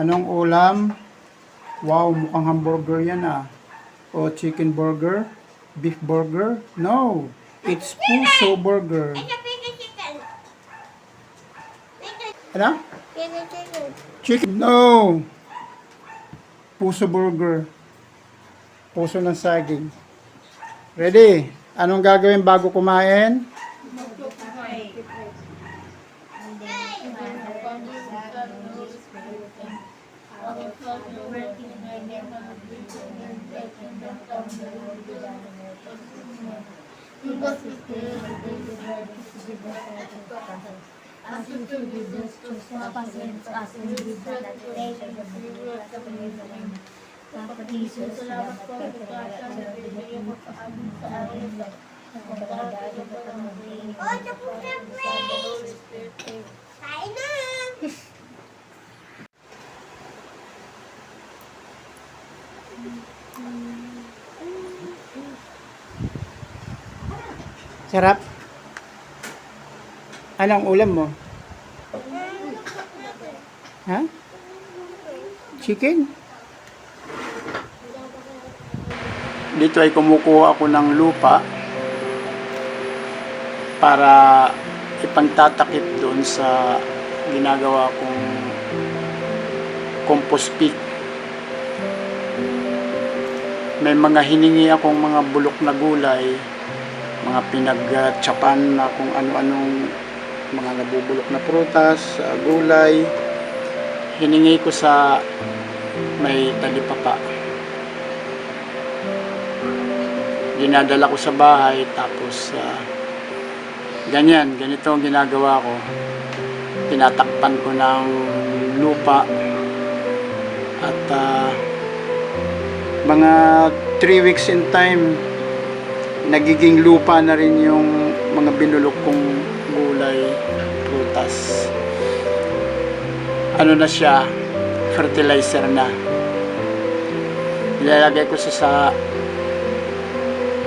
Anong ulam? Wow, mukhang hamburger yan ah. O chicken burger? Beef burger? No, it's puso burger. Ano? Chicken? No! Puso burger. Puso ng saging. Ready? Anong gagawin bago kumain? Oh, the pizza plate. Sarap. Anong ulam mo? Ha? Chicken? Dito ay kumukuha ako ng lupa para ipangtatakip doon sa ginagawa kong compost pit. May mga hiningi akong mga bulok na gulay mga pinagtsapan na kung ano-anong mga nabubulok na prutas, uh, gulay. Hiningi ko sa may talipapa. Dinadala ko sa bahay tapos uh, ganyan, ganito ang ginagawa ko. Tinatakpan ko ng lupa at uh, mga 3 weeks in time nagiging lupa na rin yung mga binulok kong gulay, prutas. Ano na siya, fertilizer na. Ilalagay ko sa sa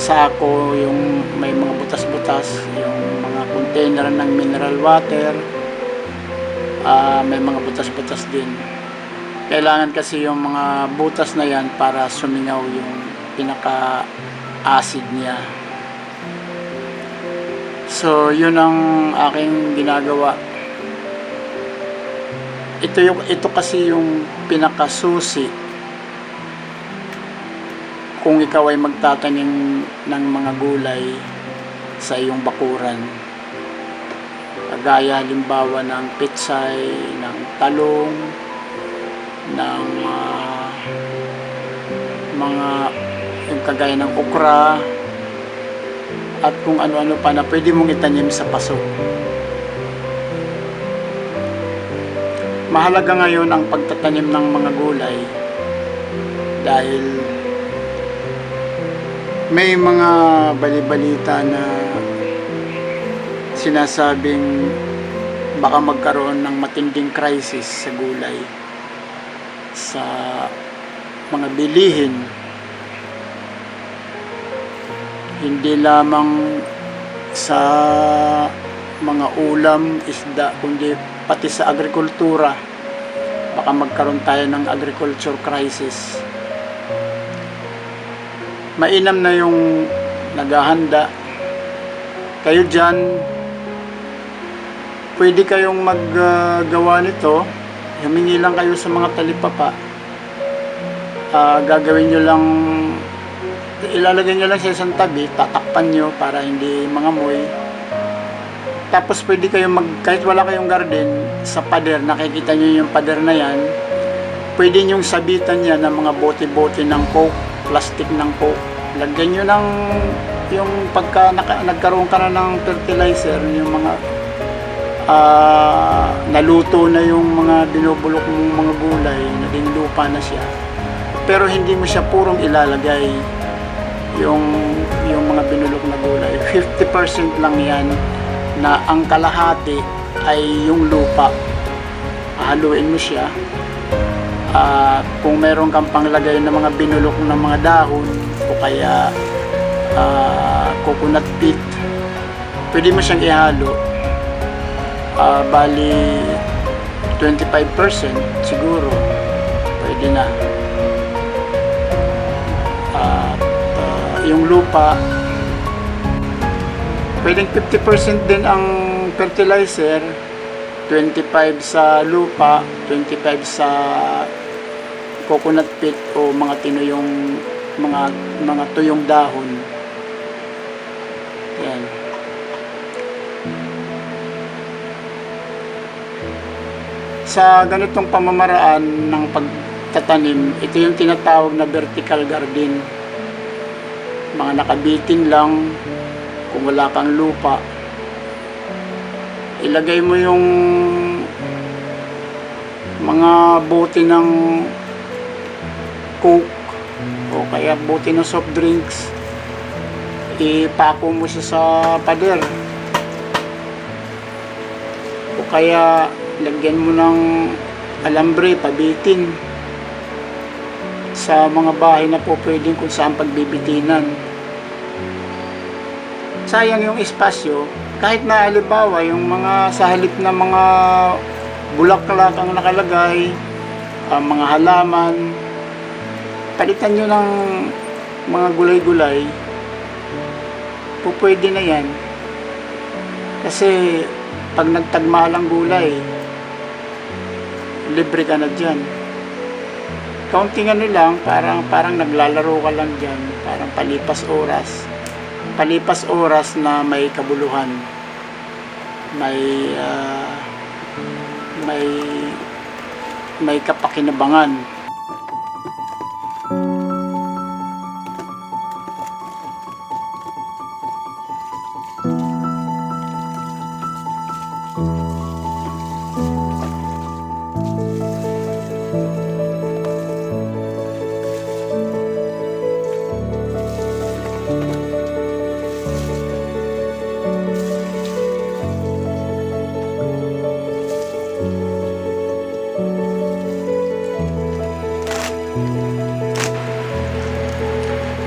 sako yung may mga butas-butas, yung mga container ng mineral water, ah, may mga butas-butas din. Kailangan kasi yung mga butas na yan para sumingaw yung pinaka acid niya. So, yun ang aking ginagawa. Ito yung ito kasi yung pinakasusi kung ikaw ay magtatanim ng mga gulay sa iyong bakuran. Kagaya halimbawa ng pitsay, ng talong, ng ah, mga yung kagaya ng okra at kung ano-ano pa na pwede mong itanim sa paso. Mahalaga ngayon ang pagtatanim ng mga gulay dahil may mga balibalita na sinasabing baka magkaroon ng matinding crisis sa gulay sa mga bilihin hindi lamang sa mga ulam, isda, kundi pati sa agrikultura. Baka magkaroon tayo ng agriculture crisis. Mainam na yung naghahanda. Kayo dyan, pwede kayong maggawa nito. Humingi lang kayo sa mga talipapa. Ah, gagawin nyo lang ilalagay nyo lang sa isang tabi, tatakpan nyo para hindi mangamoy. Tapos pwede kayong mag, kahit wala kayong garden, sa pader, nakikita nyo yung pader na yan, pwede nyong sabitan yan ng mga bote-bote ng coke, plastic ng coke. Lagyan nyo ng yung pagka naka, nagkaroon ka na ng fertilizer, yung mga ah, naluto na yung mga binubulok mong mga gulay, naging lupa na siya. Pero hindi mo siya purong ilalagay yung yung mga binulok na gulay. 50% lang yan na ang kalahati ay yung lupa. Haluin mo siya. At kung meron kang panglagay ng mga binulok ng mga dahon o kaya ah, coconut pit pwede mo siyang ihalo. Ah, bali 25% siguro pwede na. Yung lupa, pwedeng 50% din ang fertilizer, 25 sa lupa, 25 sa coconut pit o mga tinuyong mga mga tuyong dahon. Yan. Sa ganitong pamamaraan ng pagtatanim, ito yung tinatawag na vertical garden. Mga nakabitin lang, kung wala kang lupa, ilagay mo yung mga bote ng coke. O kaya bote ng soft drinks. Ipako mo siya sa pader. O kaya lagyan mo ng alambre pabitin sa mga bahay na po pwedeng kung saan pagbibitinan. Sayang yung espasyo kahit na halimbawa yung mga sa halip na mga bulaklak ang nakalagay ang mga halaman palitan nyo ng mga gulay-gulay po na yan. Kasi pag nagtagmahal ang gulay libre ka na dyan kaunting ano lang parang, parang naglalaro ka lang dyan. Parang palipas oras. Palipas oras na may kabuluhan. May ah, may may kapakinabangan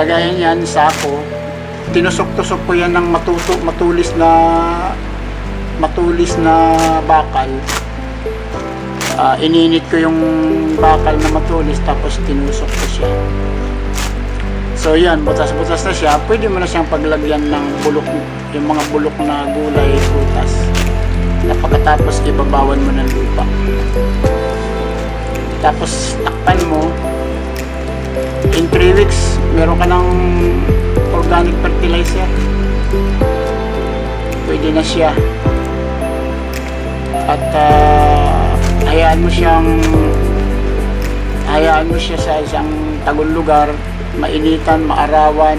kagaya niyan sako. Tinusok-tusok ko yan ng matuto, matulis na matulis na bakal. Ah, ininit ko yung bakal na matulis tapos tinusok ko siya. So yan butas-butas na siya. Pwede mo na siyang paglagyan ng bulok yung mga bulok na gulay prutas na pagkatapos ibabawan mo ng lupa. Tapos takpan mo. In 3 weeks meron ka ng organic fertilizer. Pwede na siya. At ah, hayaan mo siyang hayaan mo siya sa isang tagong lugar mainitan, maarawan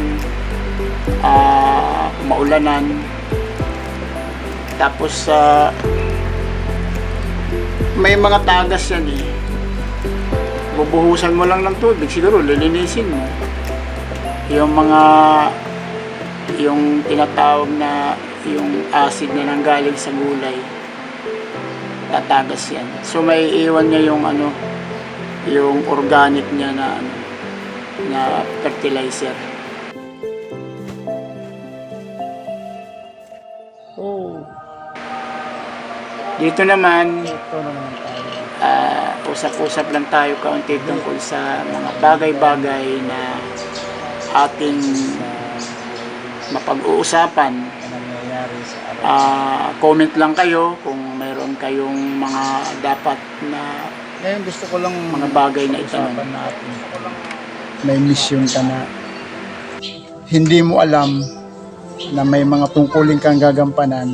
ah, maulanan. Tapos sa may mga tagas yan eh. Bubuhusan mo lang ng tubig siguro lilinisin mo yung mga yung tinatawag na yung acid na nanggaling sa gulay tatagas yan. So may iwan niya yung ano yung organic niya na ano na fertilizer. Oh. Dito naman Ito naman tayo. ah, usap-usap lang tayo kaunti tungkol sa mga bagay-bagay na ating mapag-uusapan. Ah, comment lang kayo kung mayroon kayong mga dapat na Ngayon gusto ko lang mga bagay na itanong. natin. May mission ka na hindi mo alam na may mga tungkulin kang gagampanan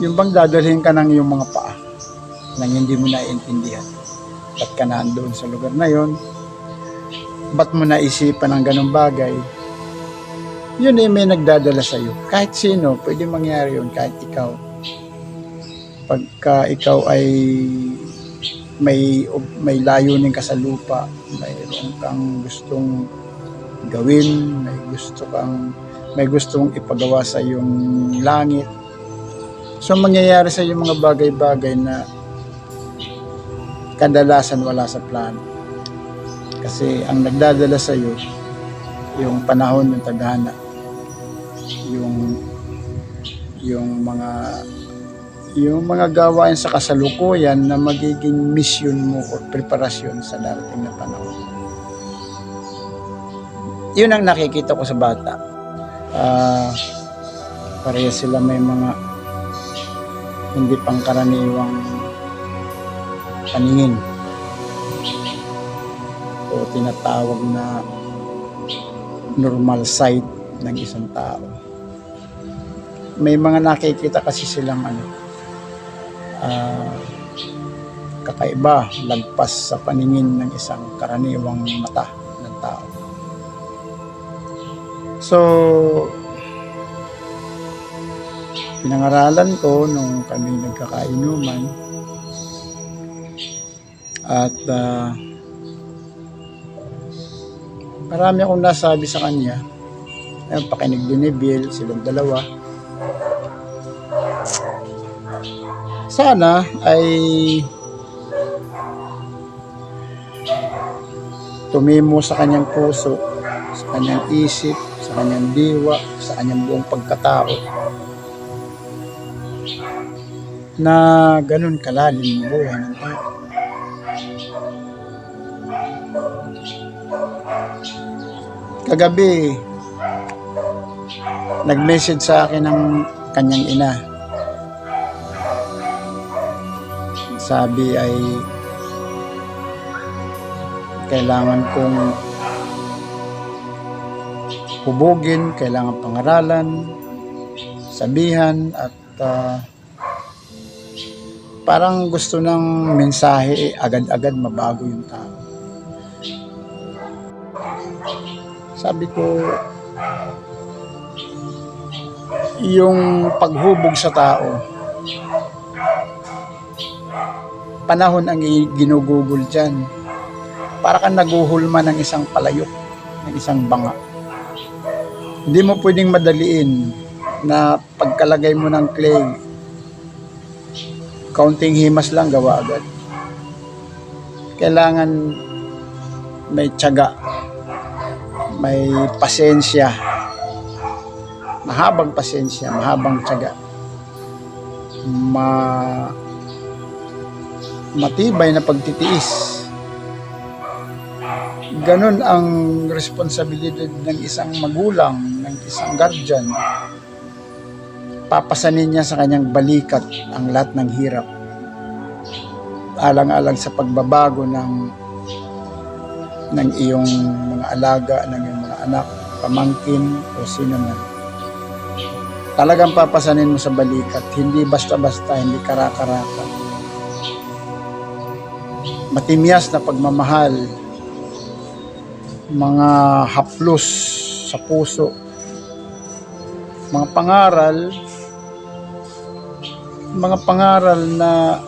yung bang dadalhin ka ng iyong mga paa nang hindi mo naiintindihan. Ba't ka nandoon sa lugar na yon? Ba't mo naisipan ng ganong bagay? Yun eh, may nagdadala sa iyo. Kahit sino, pwede mangyari yun, kahit ikaw. Pagka ikaw ay may may layunin ka sa lupa, mayroon kang gustong gawin, may gusto kang may gustong ipagawa sa iyong langit. So mangyayari sa iyo mga bagay-bagay na kadalasan wala sa plano. Kasi ang nagdadala sa iyo yung panahon ng tadhana yung yung mga yung mga gawain sa kasalukuyan na magiging mission mo o preparasyon sa darating na panahon. Yun ang nakikita ko sa bata. Ah, pareha sila may mga hindi pangkaraniwang paningin tinatawag na normal sight ng isang tao. May mga nakikita kasi silang ano, ah, kakaiba, lagpas sa paningin ng isang karaniwang mata ng tao. So, pinangaralan ko nung kami nagkakainuman at ah, marami akong nasabi sa kanya. Ayun, pakinig din ni Bill silang dalawa. Sana ay tumimo sa kanyang puso sa kanyang isip sa kanyang diwa sa kanyang buong pagkatao. Na ganun kalalim ang buhay ng tao. Kagabi, nag-message sa akin ng kanyang ina. Sabi ay kailangan kong hubugin, kailangan pangaralan, sabihan at ah, parang gusto ng mensahe eh, agad-agad mabago yung tao. Sabi ko, yung paghubog sa tao, panahon ang ginugugol dyan. Para kang naguhulma ng isang palayok, ng isang banga. Hindi mo pwedeng madaliin na pagkalagay mo ng clay, kaunting himas lang gawa agad. Kailangan may tiyaga, may pasensya, mahabang pasensya, mahabang tiyaga, ma matibay na pagtitiis. Ganon ang responsibilidad ng isang magulang, ng isang guardian. Papasanin niya sa kanyang balikat ang lahat ng hirap. Alang-alang sa pagbabago ng ng iyong mga alaga, ng iyong mga anak, pamangkin o sino man. Talagang papasanin mo sa balikat, hindi basta-basta, hindi karakaraka. Matimyas na pagmamahal, mga haplos sa puso, mga pangaral, mga pangaral na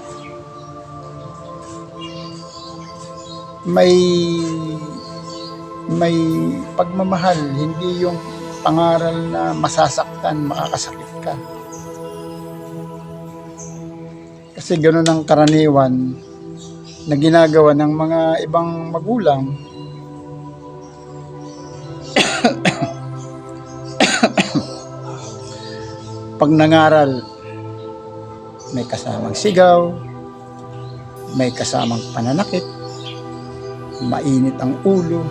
may may pagmamahal, hindi yung pangaral na masasaktan, makakasakit ka. Kasi gano'n ang karaniwan na ginagawa ng mga ibang magulang. Pag nangaral, may kasamang sigaw, may kasamang pananakit, mainit ang ulo.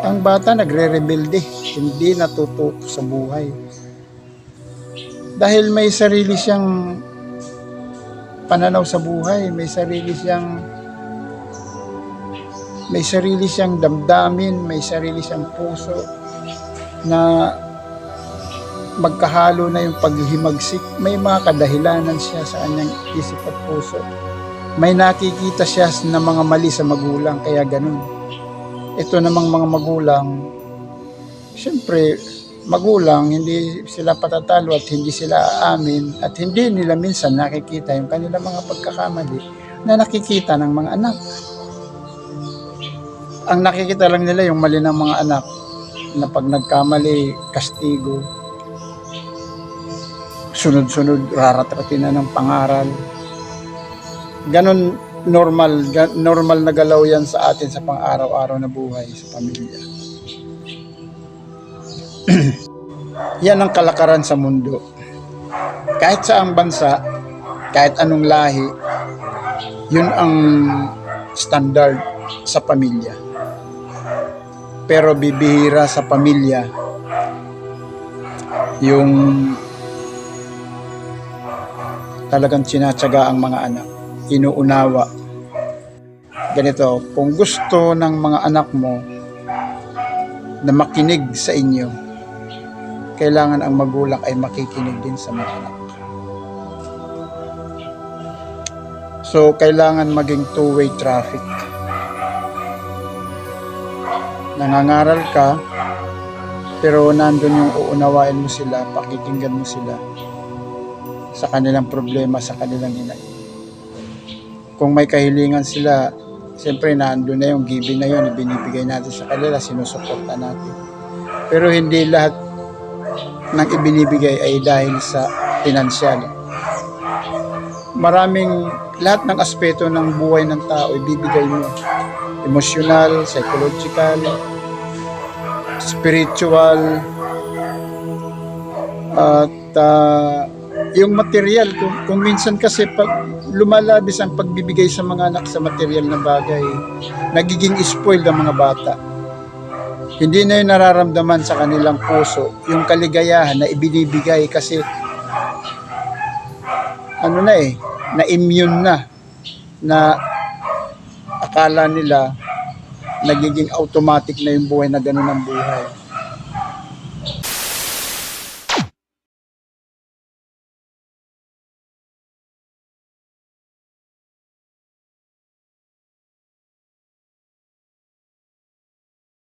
Ang bata nagre-rebelde, hindi natututo sa buhay. Dahil may sarili siyang pananaw sa buhay, may sarili siyang may sarili siyang damdamin, may sarili siyang puso na magkahalo na yung paghihimagsik. May mga kadahilanan siya sa kanyang isip at puso. May nakikita siya na mga mali sa magulang, kaya ganun. Ito namang mga magulang, syempre, magulang, hindi sila patatalo at hindi sila aamin at hindi nila minsan nakikita yung kanilang mga pagkakamali na nakikita ng mga anak. Ang nakikita lang nila yung mali ng mga anak na pag nagkamali, kastigo, sunod-sunod raratratin na ng pangaral. Ganon normal, normal na galaw yan sa atin sa pang-araw-araw na buhay sa pamilya. yan ang kalakaran sa mundo. kahit saang bansa, kahit anong lahi, yun ang standard sa pamilya. Pero bibihira sa pamilya yung talagang sinatsaga ang mga anak, inuunawa. Ganito, kung gusto ng mga anak mo na makinig sa inyo, kailangan ang magulang ay makikinig din sa mga anak. So, kailangan maging two-way traffic. Nangangaral ka, pero nandun yung uunawain mo sila, pakikinggan mo sila sa kanilang problema, sa kanilang hinay. Kung may kahilingan sila, siyempre nandun na yung giving na yun, ibinibigay natin sa kanila, sinusuporta natin. Pero hindi lahat ng ibinibigay ay dahil sa pinansyal. Maraming, lahat ng aspeto ng buhay ng tao ibibigay mo. Emotional, psychological, spiritual, at ah, yung material, kung, kung minsan kasi pag lumalabis ang pagbibigay sa mga anak sa material na bagay, nagiging spoiled ang mga bata. Hindi na yung nararamdaman sa kanilang puso, yung kaligayahan na ibinibigay kasi ano na eh, na immune na, na akala nila nagiging automatic na yung buhay na ganun ang buhay.